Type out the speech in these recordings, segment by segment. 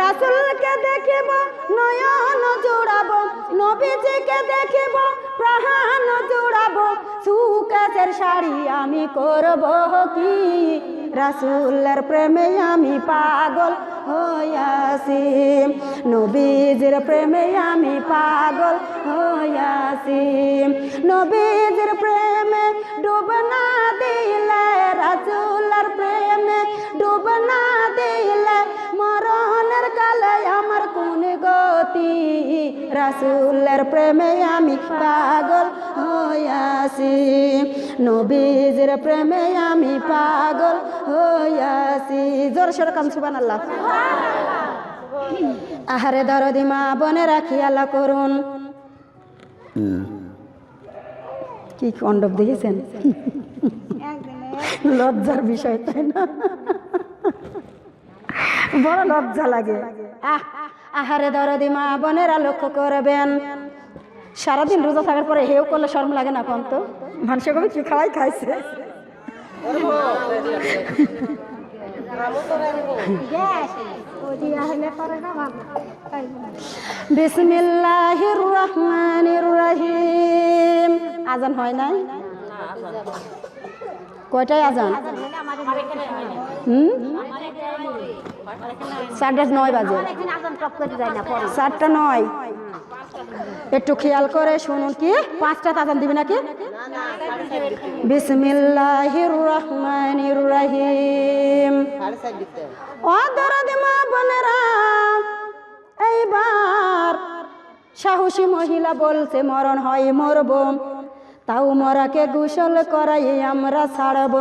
রাসুলকে দেখিব, নয়ন জোড়াব, নবীজিকে দেখিব, প্রাণ জোড়াব, সুকেশের শাড়ি আমি করব কি? রাসুলের প্রেমে আমি পাগল হইয়াছি নবীজির প্রেমে আমি পাগল হইয়াছি নবীজির প্রেমে ডুবনা দিলে, রাসুলের প্রেমে ডুব না দিলে কালে আমার কোন গতি? রাসুলের প্রেমে আমি পাগল হইয়াছি। নবীজির প্রেমে আমি পাগল হইয়াছি। জোর সোর কাম সুবান আল্লাহ আহারে দরদি মা বনে রাখি আল্লাহ করুন। কি কণ্ডব দেখেছেন? লজ্জার বিষয় তাই না? বড় লজ্জা লাগে। আহ আহারে দরদি মা বোনেরা লক্ষ্য করবেন। সারাদিন রোজা থাকার পরে হেউ করলে শরম লাগে না কম তো মানুষের কবি কি খাওয়াই খাইছে? বিসমিল্লাহির রহমানির রহিম। আজান হয় নাই? কয়টায় আজান? হুম? সাড়ে নয় বাজে। চারটা নয়। একটু খেয়াল করে শুনুন কি? পাঁচটা আজান দিবি নাকি? বিসমিল্লাহির রহমানির রহিম। ও দরদ মা বোনেরা, এইবার সাহসী মহিলা বলছে, মরণ হয় মরব তাও মরাকে গোসল করাই আমরা ছাড়ব।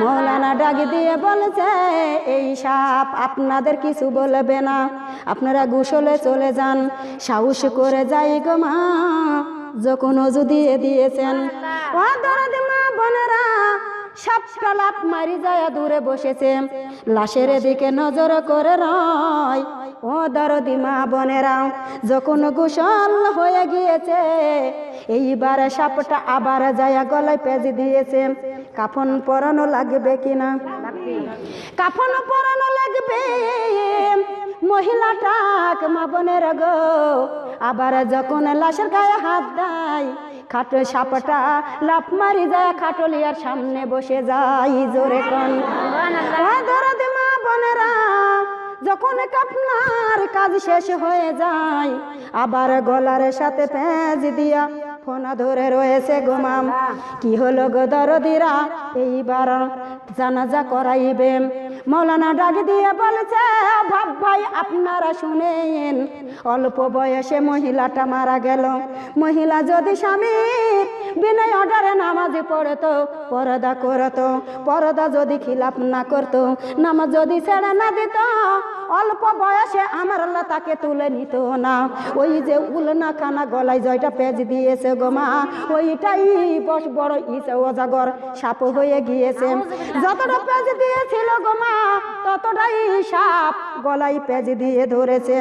মৌলানা ডাক দিয়ে বলছে, এই সাপ আপনাদের কিছু বলবে না। আপনারা গোসলে চলে যান। সাহস করে যাই গো মা। যখন অজু দিয়ে দিয়েছেন বোনেরা সাপটা লাফ মারি যায় দূরে বসেছে। লাশের দিকে নজর করে রয়। ও দরদি মা বোনেরা, যখন গোসল হয়ে গিয়েছে, এইবার সাপটা আবার যায় গলায় পেঁচে দিয়েছে। কাফন পরানো লাগবে কিনা? কাফন পরানো লাগবে। মহিলাটাক মা বোনের গো, আবার যখন লাশের গায়ে হাত দেয়, খাটো সাপটা লাফ মারি যায়, খাটলিয়ার সামনে বসে যায় জোরে কন। মা বোনেরা যখন আপনার কাজ শেষ হয়ে যায়, আবার গলার সাথে পেঁজ দিয়া ফোনা ধরে রয়েছে, গোমাম, কি হলো গো দরদিরা? এইবার জানাজা করাইবে মৌলানা ডাক দিয়ে বলছে, ভাব ভাই, আপনারা শুনেন। অল্প বয়সে মহিলাটা মারা গেল। মহিলা যদি স্বামী, বিনয় অর্ডারে নামাজে পড়তো, পরদা করতো। পরদা যদি খিলাপ না করতো, নামাজ যদি ছেড়ে না দিত অল্প বয়সে আমার আল্লাহ তাকে তুলে নিত না। ওই যে উলনা খানা গলায় জয়টা পেজ দিয়েছে গো মা। ওইটাই বস বড় ইসে অজাগর সাপ হয়ে গিয়েছে। যতটা পেজ দিয়েছিল গো মা, ততটাই সাপ গলায় পেজ দিয়ে ধরেছে।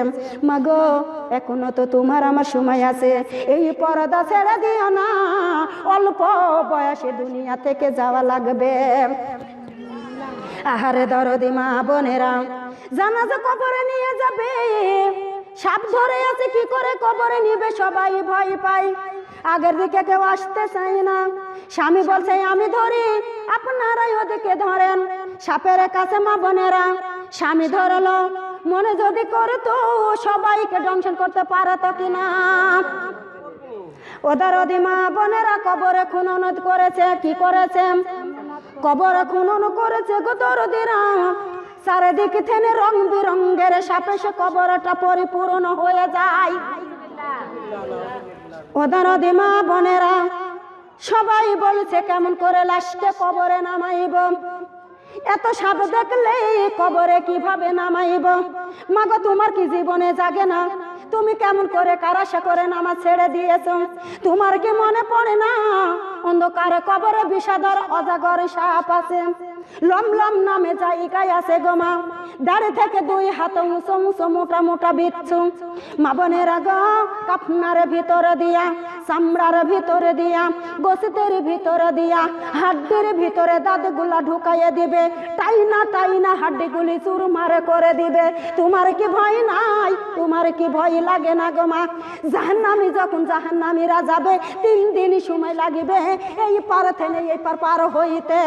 মা গো, এখনও তো তোমার আমার সময় আছে। এই পর্দা ছেড়ে দিও না, অল্প বয়সে দুনিয়া থেকে যাওয়া লাগবে। আহারে দরদি মা বোনেরা জানাজা কবরে নিয়ে যাবে। সাপ ধরে আছে, কি করে কবরে নিবে? সবাই ভয় পায়। আগের দিকে কেউ আসতে চায় না। স্বামী বলছে, আমি ধরি, আপনারাই ওদিকে ধরেন। সাপের কাছে মা বোনেরা, স্বামী ধরলো। মনে যদি করে তো সবাইকে দংশন করতে পারে তো কিনা? ওদের অধিমা বোনেরা কবরে খুনন করেছে, কি করেছে? কবরে খুনন করেছে গো দরদিরা। চারিদিকে থেনে রং বিরঙ্গের সাপে সে কবরটা পরিপূর্ণ হয়ে যায়। ওদের দিমা বোনেরা, সবাই বলছে কেমন করে লাশকে কবরে নামাইব। এত সাপ দেখলে কবরে কীভাবে নামাইব? মাগো, তোমার কি জীবনে জাগে না? তুমি কেমন করে কারাশা করে নামাজ ছেড়ে দিয়েছ? তোমার কি মনে পড়ে না? অন্ধকারে কবরে বিষাদর অজাগর সাপ আছে। লম লম নামে জায়গায় আছে গোমা দাড়ি থেকে দুই হাত উঁচু উঁচু, মোটা মোটা বিচ্ছু। মা বোনেরা গো কাপনার ভিতরে দিয়া, চামড়ার ভিতরে দিয়া গোসিতের ভিতরে দিয়া, হাড্ডির ভিতরে দাঁতগুলা ঢুকাইয়ে দিবে। টাইনা টাইনা হাড্ডিগুলি চুরমারে করে দিবে। তোমার কি ভয় নাই? তোমার কি ভয় লাগে না গো মা। জাহান্নামি যখন জাহান্নামীরা যাবে, তিন দিন সময় লাগিবে। এই পার থেকে এই পার পার হইতে।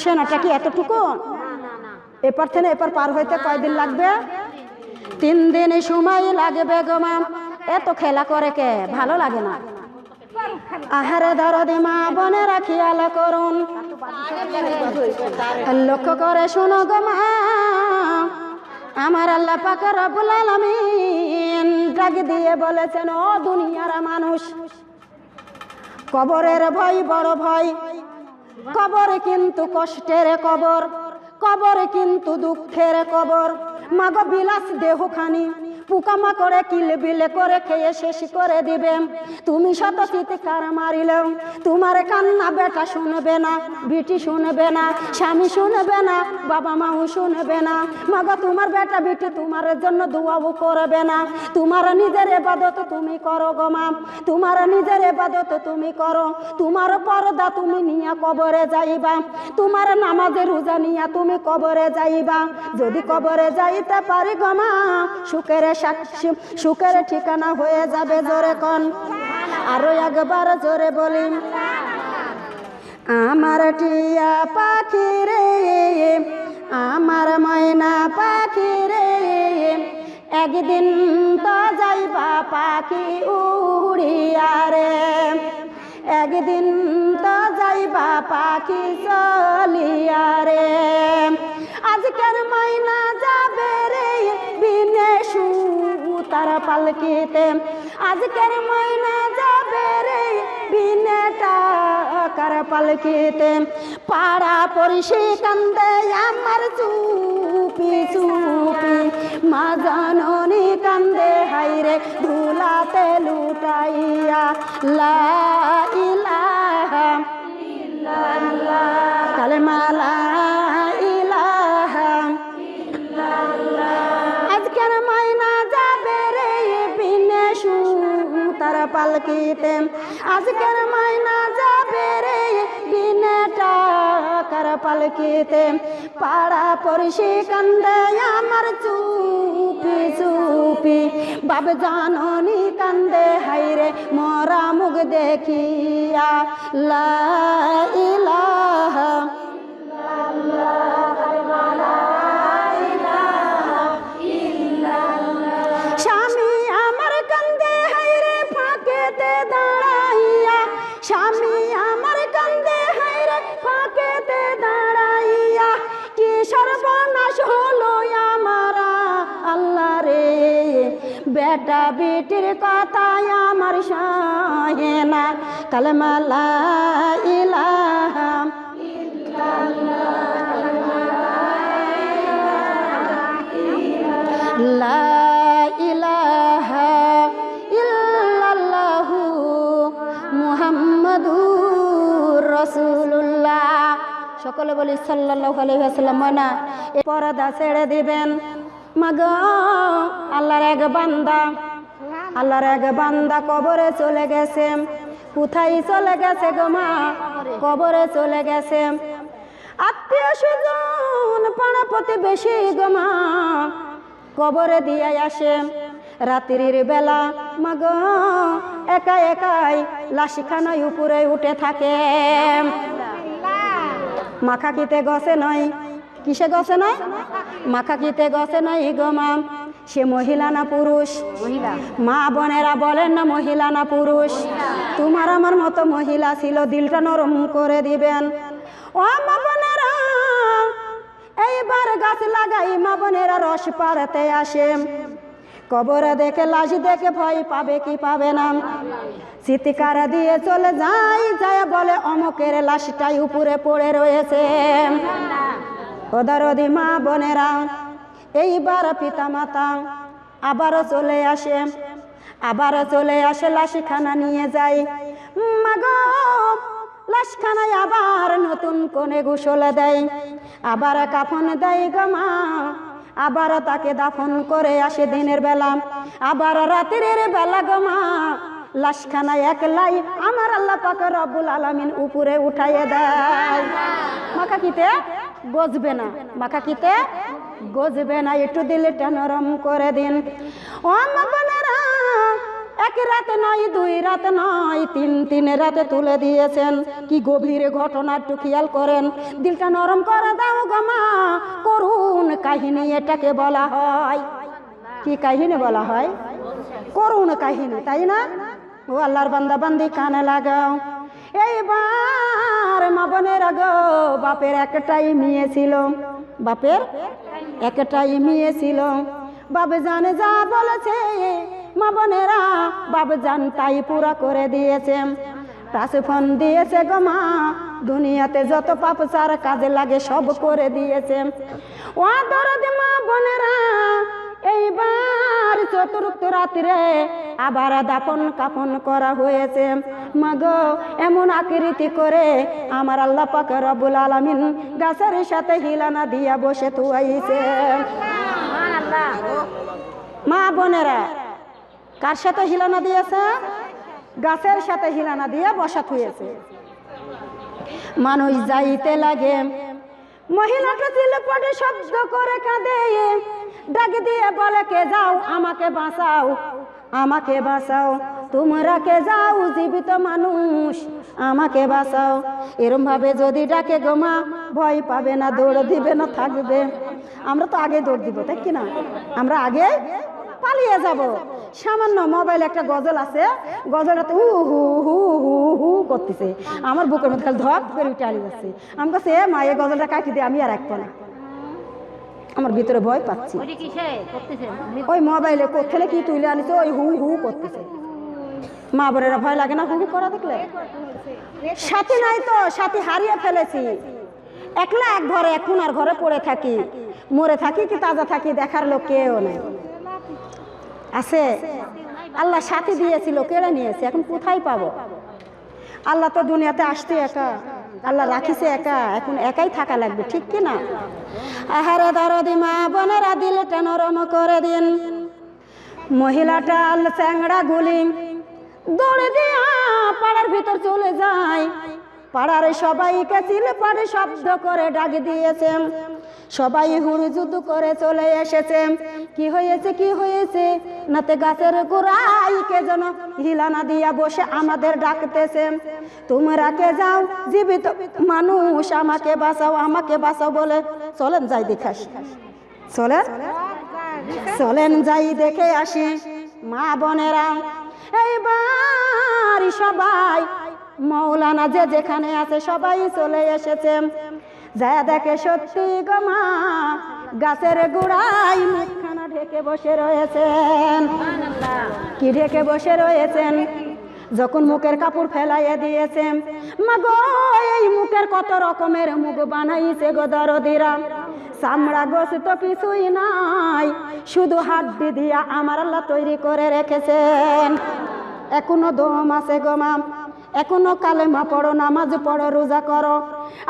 সেনাটা কি এতটুকু? এপার থেকে এপার পার হইতে কয়দিন লাগবে? তিন দিন সময় লাগবে গো মা। এত খেলা করে কে? ভালো লাগে না। আহারে দরদি মা বোনেরা খেয়াল করুন। লক্ষ্য করে শোনো গো মা। আমার আল্লাহ পাক রব্বুল আলামিন ডাক দিয়ে বলেছেন, ও দুনিয়ার মানুষ, কবরের ভয় বড় ভয়। কবর কিন্তু কষ্টের কবর কবর কিন্তু দুঃখের কবর। মাগ বিলাস দেহখানি পোকামাকড়ে কিলে বিলে করে খেয়ে শেষ করে দিবে। তুমি শত চিৎকার মারিলেও তোমার কান্না বেটা শুনবে না বিটি শুনবে না, স্বামী শুনবে না, বাবা মাও শুনবে না। মাগো তোমার বেটা বিটি তোমার জন্য দোয়াও করবে না। তোমার নিজের এবাদত তুমি করো গো তোমার নিজের এবাদত তুমি করো। তোমার পর্দা তুমি নিয়া কবরে যাইবা। তোমার নামাজের রোজা নিয়া তুমি কবরে যাইবা। যদি কবরে যাইতে পারি গো মা, সুখের সুখের ঠিকানা হয়ে যাবে জোরে কন। আরও একবার জোরে বলি, আমার টিয়া পাখি রে, আমার ময়না পাখি রে, একদিন তো যাইবা পাখি উড়িয়া রে। একদিন তো যাইবা পাখি চলিয়া রে। আজকের ময়না যাবে রে তার পালকিতে। আজকের ময়না যাবে রে বিনে টাকার পালকিতে। পাড়া পরিষে কান্দে আমার চুপি চুপি। মা জাননি কান্দে হাইরে ধুলাতে লুটাইয়া লা পালকিতে পাড়া পড়শি কান্দে, আমার চুপি চুপি। বাব জাননি কান্দে, হাইরে মরা মুখ দেখিয়া, লা ইলাহা বেটা বেটির কথায় আমার সহে না। কালমালা ইলাহা লা ইলাহা ইল্লাল্লাহু মুহাম্মাদুর রাসূলুল্লাহ। সকলে বলি সাল্লাল্লাহু আলাইহি ওয়াসাল্লাম পর্দা ছেড়ে দিবেন। মাগ, আল্লাহর এক বান্দা। আল্লাহর এক বান্দা কবরে চলে গেছে। কোথায় চলে গেছে গো মা? কবরে চলে গেছে। আত্মীয় স্বজন পাড়া প্রতিবেশী গো মা। কবরে দিয়ে আসে। রাত্রির বেলা, মাগ, একা একাই লাশিখানায় উপরে উঠে থাকে। মাখা কিতে গছে নয়? কিসে গছে নয়? মাখা কিতে গছে নয় গো মা। সে মহিলা না পুরুষ? মা বোনেরা বলেন না মহিলা না পুরুষ? তোমার আমার মতো মহিলা ছিল দিলটা নরম করে দিবেন। ও মা বোনেরা এইবার গাছ লাগাই মা বোনেরা রস পাড়াতে আসে কবরে দেখে লাশ দেখে ভয় পাবে কি পাবে না। চিৎকার দিয়ে চলে যাই যায় বলে অমকের লাশটাই উপরে পড়ে রয়েছে। ওদারদি মা বোনেরা, এইবার পিতা মাতা আবারও চলে আসে। আবারও চলে আসে লাশিখানা নিয়ে মাগো, লাশখানায় আবার নতুন কোণে গোসল দেয়। আবার কাফন দেয় গো মা, আবার তাকে দাফন করে আসে দিনের বেলা। আবার রাতের বেলা গো মা লাশখানা একলাই আমার আল্লাহ পাক রব্বুল আলামিন উপরে উঠাইয়ে দেয়। মাকা কিতে? গজবে না। মাখা কিতে? গজবে না। একটু দিলটা নরম করে দিন। ও মা বোনেরা, এক রাত নয়, দুই রাত নয়, তিন তিন রাতে তুলে দিয়েছেন। কি গভীর ঘটনা একটু খেয়াল করেন। দিলটা নরম করে দাও গমা করুন কাহিনী এটাকে বলা হয়। কি কাহিনী বলা হয়? করুন কাহিনী, তাই না? ও আল্লাহর বান্দা বান্দি কানে লাগাও। এইবার মা বোনের গো বাপের একটাই মেয়ে ছিল। বাপের একটাই মেয়ে ছিল। বাবা জানে যা বলেছে, মা বোনেরা বাবা জান তাই পুরা করে দিয়েছে। ফোন দিয়েছে গো মা, দুনিয়াতে যত পাপ সার কাজে লাগে সব করে দিয়েছে। ও দরদ মা বোনেরা এইবার চতুর্থ রাত্রে আবার দাপন কাপন করা হয়েছে। মাগো, এমন আকৃতি করে আমার আল্লাহ পাক রব্বুল আলামিন গাছের সাথে হিলানা দিয়া বসে তুয়াইছে মা বোনেরা, কার সাথে হিলানা দিয়েছে? গাছের সাথে হিলানা দিয়ে বসা থুয়েছে। মানুষ যাইতে লাগে। মহিলাটা চিলেপটে শব্দ করে কাঁদে। ডাক দিয়ে বলে, কে যাও? আমাকে বাঁচাও। আমাকে বাঁচাও। তোমরা কে যাও? জীবিত মানুষ। আমাকে বাঁচাও। এরম ভাবে যদি ডাকে গোমা ভয় পাবে না, দৌড় দিবে না, থাকবে। আমরা তো আগে দৌড় দিব, তাই কি না? আমরা আগে পালিয়ে যাব। সামান্য মোবাইল একটা গজল আছে। গজলটাতে হু হু হু হু হু করতেছে। আমার বুকের মধ্যে খালি ধপ করে উঠে আলি যাচ্ছে। আমি কাছে মা, এই গজলটা কাটি দিয়ে আমি আর রাখব না। আমার ভিতরে ভয় পাচ্ছি। ওই মোবাইলে কোথেলে কি তুলে আনিছে? ওই হু হু করতেছে। মা বোনেরা ভয় লাগে না হু হু করা দেখলে? সাথী নাই তো সাথী হারিয়ে ফেলেছি। একলা এক ঘরে এখন আর ঘরে পড়ে থাকি। মরে থাকি কি তাজা থাকি দেখার লোক কেউ নেই। আছে। আল্লাহ সাথী দিয়েছিল কেড়ে নিয়েছে এখন কোথায় পাবো? আল্লাহ তো দুনিয়াতে আসতে একা। আল্লাহ রাখিছে একা, এখন একাই থাকা লাগবে, ঠিক কি না? আহারে দরদি মা বোনেরা দিলটা নরম করে দিন। মহিলাটা আল চ্যাংড়া গুলি, দৌড়ে দিয়া পাড়ার ভিতর চলে যায়। পাড়ার সবাইকে পাড়ে শব্দ করে ডাক দিয়েছে সবাই হুড়ুজুদু করে চলে এসেছে কি হয়েছে কি হয়েছে? নাতে গাছের গোড়াই কে যেন হিলানা দিয়া বসে আমাদের ডাকতেছে তোমরা কে যাও? জীবিত মানুষ, আমাকে বাঁচাও আমাকে বাঁচাও বলে চলেন যাই দেখাস চলেন? চলেন যাই দেখে আসি। মা বোনেরা, এইবার সবাই মৌলানা যে যেখানে আছে সবাই চলে এসেছে। যা দেখে সত্যি গো মা, গাছের গোড়ায় মুখখানা ঢেকে বসে রয়েছেন। কি ঢেকে বসে রয়েছেন? যখন মুখের কাপড় ফেলাইয়া দিয়েছেন মা গো, এই মুখের কত রকমের মুখ বানাইছে গো দরদিরা। চামড়া গোস তো কিছুই নাই, শুধু হাড্ডি দিয়া আমার আল্লাহ তৈরি করে রেখেছেন। এখনও দম আছে গো মাম এখনও কালেমা পড়ো, নামাজ পড়ো, রোজা করো।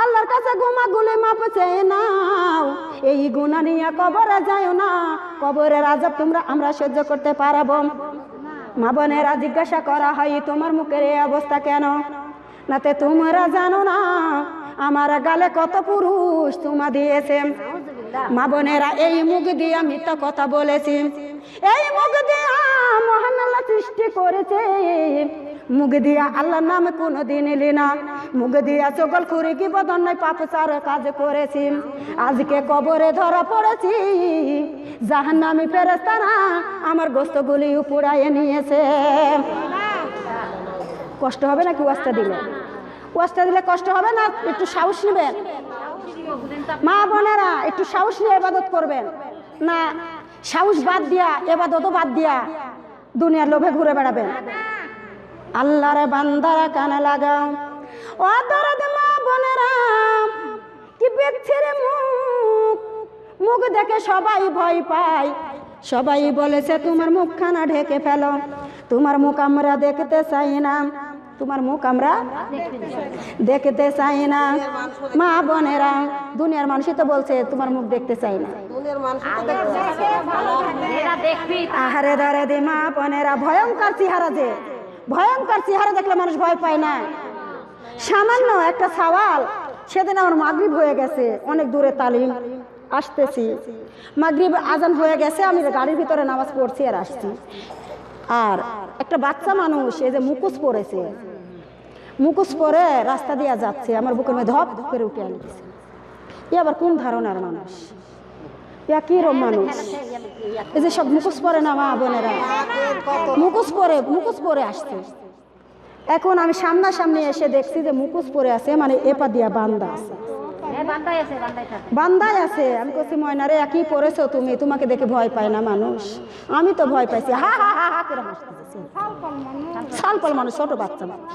আল্লাহর কাছে গোমা গুলি মাপ চেয়ে নাও। এই গুণা নিয়ে কবরে যায় না। কবরের আজাব তোমরা, আমরা সহ্য করতে পারব। মা বোনেরা, জিজ্ঞাসা করা হয়, তোমার মুখের এই অবস্থা কেন? নাতে তোমরা জানো না, আমার গালে কত পুরুষ তোমা দিয়েছে। মা বোনেরা, এই মুখ দিয়ে মিথ্যা কথা বলেছি। এই মুখ দিয়ে মহান আল্লাহ সৃষ্টি করেছে। মুখ দিয়া আল্লাহর নামে কোনো দিন এলি না। মুখ দিয়া চকল করে কি বদন নাই, পাপ সার কাজ করেছি। আজকে কবরে ধরা পড়েছি। জাহান নামি ফেরেস্তারা আমার গোস্তগুলি উপড়াইয়ে নিয়েছে। কষ্ট হবে নাকি ওয়াজটা দিলে? ওয়াজটা দিলে কষ্ট হবে না? একটু সাহস নেবেন। মা বোনেরা, একটু সাহস নিয়ে এবাদত করবেন। না, সাহস বাদ দিয়া এবাদতও বাদ দিয়া দুনিয়ার লোভে ঘুরে বেড়াবেন। আল্লাহর বান্দারা কানে লাগাও। ও দরদ মা বোনেরা কি বেচ্ছের মুখ? মুখ দেখে সবাই ভয় পায়। সবাই বলেছে তোমার মুখখানা ঢেকে ফেলো। তোমার মুখ আমরা দেখতে চাই না। তোমার মুখ আমরা দেখতে চাই না। মা বোনেরা দুনিয়ার মানুষই তো বলছে তোমার মুখ দেখতে চাই না। আহারে ধরে দি মা বোনেরা ভয়ঙ্কর চেহারা যে। ভয়ঙ্কর চেহারা দেখলে মানুষ ভয় পায় না। সামান্য একটা সওয়াল সেদিন আমার মাগরিব হয়ে গেছে অনেক দূরে তালিম আসতেছি। মাগরিব আজান হয়ে গেছে আমি গাড়ির ভিতরে নামাজ পড়ছি আর আসছি। আর একটা বাচ্চা মানুষ এই যে মুখোশ পরেছে মুখোশ পরে রাস্তা দিয়ে যাচ্ছে আমার বুকের মধ্যে ধপ করে উঠে আনছে এ আবার কোন ধারণার মানুষ? ইয়া কি রকম মানুষ। এই যে সব মুখোশ পরে না মা বোনেরা? মুখোশ পরে মুখোশ পরে আসছে। এখন আমি সামনাসামনি এসে দেখছি যে মুখোশ পরে আছে মানে এপা দিয়া বান্দা আছে। বান্দাই আছে আমি কছি ময়নারে একই পড়েছো তুমি তোমাকে দেখে ভয় পায় না মানুষ। আমি তো ভয় পাইছি। হা হা হা হা করে হাসতেছে সালপাল মানুষ ছোট বাচ্চা মানুষ।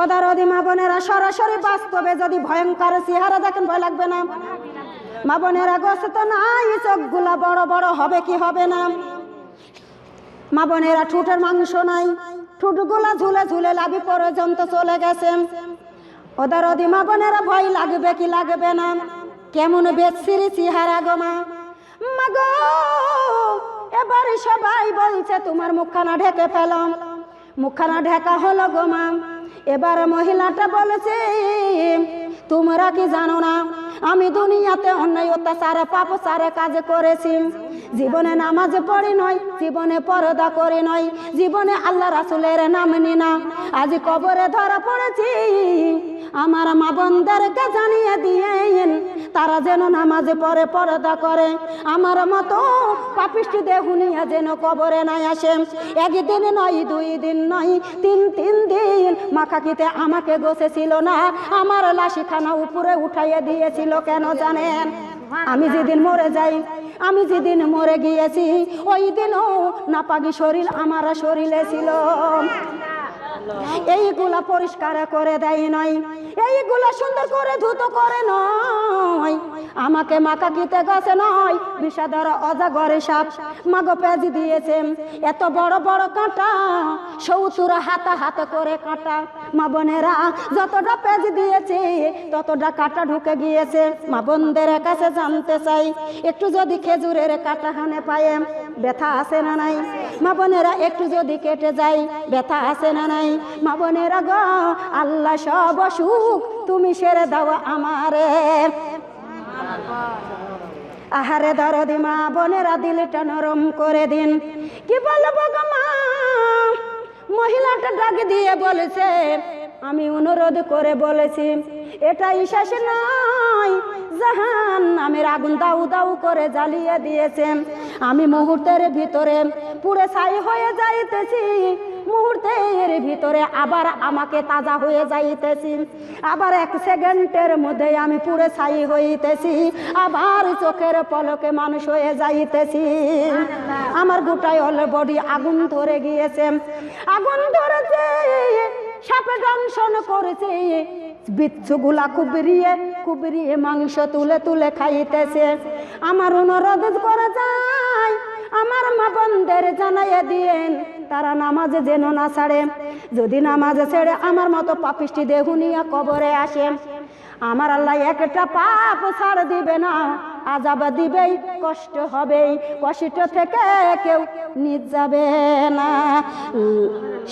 ওদার ওদি মা বোনেরা সরাসরি বাস্তবে যদি ভয়ঙ্কর চেহারা দেখেন ভয় লাগবে না। মা বোনেরা গোস তো নাই, চোখগুলা বড় বড় হবে কি হবে না? মা বোনেরা ঠুটের মাংস নাই, ঠুটগুলা ঝুলে ঝুলে লাভি পর্যন্ত চলে গেছে। ওদের ওদি মা বোনেরা ভয় লাগবে কি লাগবে না? কেমন বেচ্ছিরি চেহারা গো মা। মা গো, এবার সবাই বলছে, তোমার মুখখানা ঢেকে ফেলাম মুখখানা ঢেকা হলো গো মা। এবার মহিলাটা বলেছে, তোমরা কি জানো না আমি দুনিয়াতে অন্যায়, অত্যাচার, পাপ, সারে কাজ করেছি। জীবনে নামাজ পড়ি নয় জীবনে পরদা করি নয় জীবনে আল্লাহ রাসুলের নাম নি না। আজ কবরে ধরা পড়েছি, আমার মা বোনদেরকে জানিয়ে দিয়েন তারা যেন নামাজে পড়ে, পরদা করে। আমার মতো পাপিষ্টি দেহুনিয়া যেন কবরে নাই আসে। একদিন নয়, দুই দিন নয়, তিন তিন দিন মাখাকিতে আমাকে গোছেছিল না। আমার লাশিখানা উপরে উঠাইয়ে দিয়েছিল, কেন জানেন? আমি যেদিন মরে যাই, আমি যেদিন মরে গিয়েছি, ওই দিনও নাপাগি শরীর আমার শরীরে ছিল। এইগুলা পরিষ্কার করে দেয় নয় এইগুলা সুন্দর করে ধুতো করে নয় আমাকে মাকা কিতে গেছে নয় বিষাদর অজাগরে সাপ মাগো পেজি দিয়েছেন এত বড় বড় কাঁটা সৌচুরা হাতা হাতে করে কাঁটা। মা বোনেরা, যতটা পেঁজ দিয়েছে, ততটা কাটা ঢুকে গিয়েছে। মা বোনদের কাছে জানতে চাই, একটু যদি খেজুরের কাঁটা হানে পায়ে ব্যথা আছে না নাই? মা বোনেরা, একটু যদি কেটে যায় ব্যথা আছে না নাই? মা বোনেরা গ, আল্লাহ সব সুখ তুমি সেরে দাও আমারে। আহারে দরদি মা বোনেরা, দিলটা নরম করে দিন। কি বলব গো মা? মহিলাটা ডাক দিয়ে বলেছে, আমি অনুরোধ করে বলেছি, এটা ইশাস নয়, জাহান নামের আগুন দাউ দাউ করে জ্বালিয়ে দিয়েছেন আমি মুহূর্তের ভিতরে পুরে ছাই হয়ে যাইতেছি মুহূর্তের ভিতরে আবার আমাকে তাজা হয়ে যাইতেছি। আবার এক সেকেন্ডের মধ্যে আমি পুরে ছাই হইতেছি। আবার চোখের পলকে মানুষ হয়ে যাইতেছি। আমার গোটায় অল বডি আগুন ধরে গিয়েছে। আগুন ধরেছে, সাপে দংশন করেছে। বিচ্ছুগুলা কুবরিয়ে কুবরিয়ে মাংস তুলে তুলে খাইতেছে। আমার অনুরোধ করে যায়, আমার মা বন্ধের জানাইয়া দিয়েন তারা নামাজে যেন না ছাড়ে। যদি নামাজ ছেড়ে আমার মতো পাপিষ্টি দেহুনিয়া কবরে আসে, আমার আল্লাহ একটা পাপ ছাড় দিবে না, আজাব দিবেই, কষ্ট হবেই, কষ্ট থেকে কেউ নিজ যাবে না।